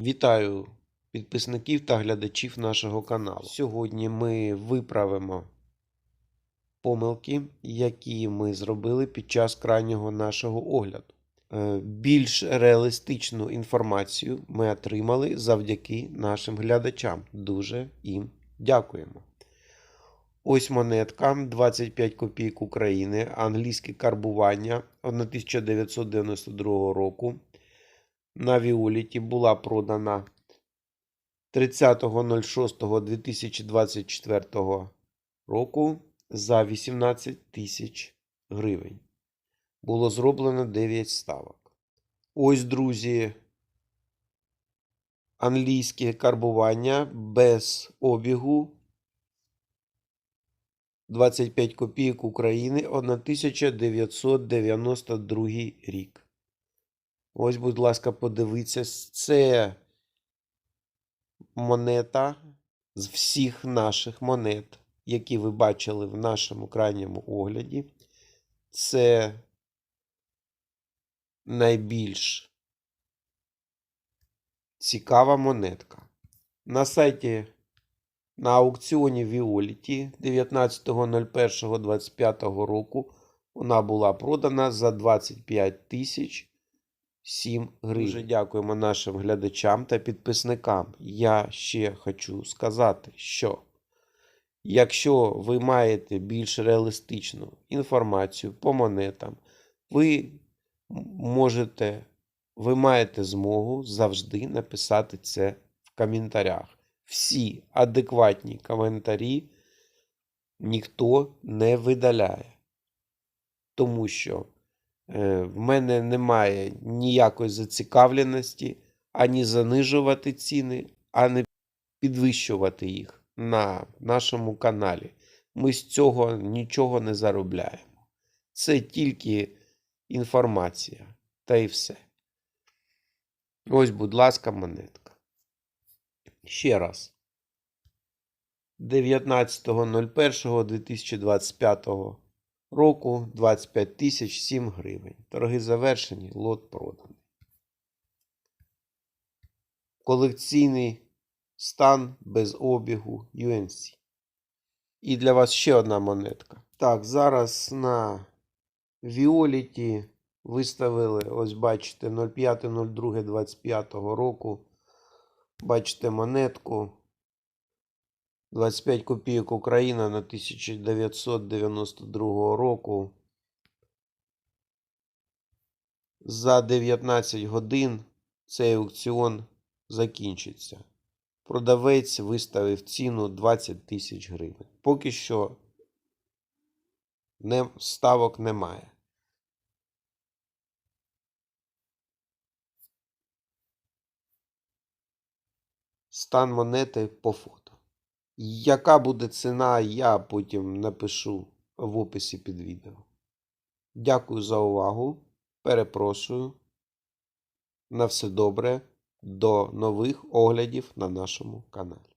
Вітаю підписників та глядачів нашого каналу. Сьогодні ми виправимо помилки, які ми зробили під час крайнього нашого огляду. Е, Більш реалістичну інформацію ми отримали завдяки нашим глядачам. Дуже їм дякуємо. Ось монетка 25 копійок України, англійське карбування 1992 року. На Віоліті була продана 30.06.2024 року за 18 тисяч гривень. Було зроблено 9 ставок. Ось, друзі, англійське карбування без обігу 25 копійок України 1992 рік. Ось, будь ласка, подивіться, це монета з всіх наших монет, які ви бачили в нашому крайньому огляді. Це найбільш цікава монетка. На сайті на аукціоні Віоліті 19.01.25 року вона була продана за 25 тисяч 7 гривень. Дуже дякуємо нашим глядачам та підписникам. Я ще хочу сказати, що якщо ви маєте більш реалістичну інформацію по монетам, ви можете, ви маєте змогу завжди написати це в коментарях. Всі адекватні коментарі ніхто не видаляє. Тому що в мене немає ніякої зацікавленості ані занижувати ціни, ані підвищувати їх на нашому каналі. Ми з цього нічого не заробляємо. Це тільки інформація. Та й все. Ось, будь ласка, монетка. Ще раз. 19.01.2025 року 25 тисяч 7 гривень. Торги завершені, лот проданий. Колекційний стан без обігу UNC. І для вас ще одна монетка. Так, зараз на Віоліті виставили, ось бачите, 05.02.25 року. Бачите монетку. 25 копійок Україна на 1992 року. За 19 годин цей аукціон закінчиться. Продавець виставив ціну 20 тисяч гривень. Поки що не, ставок немає. Стан монети по фото. Яка буде ціна, я потім напишу в описі під відео. Дякую за увагу. Перепрошую. На все добре. До нових оглядів на нашому каналі.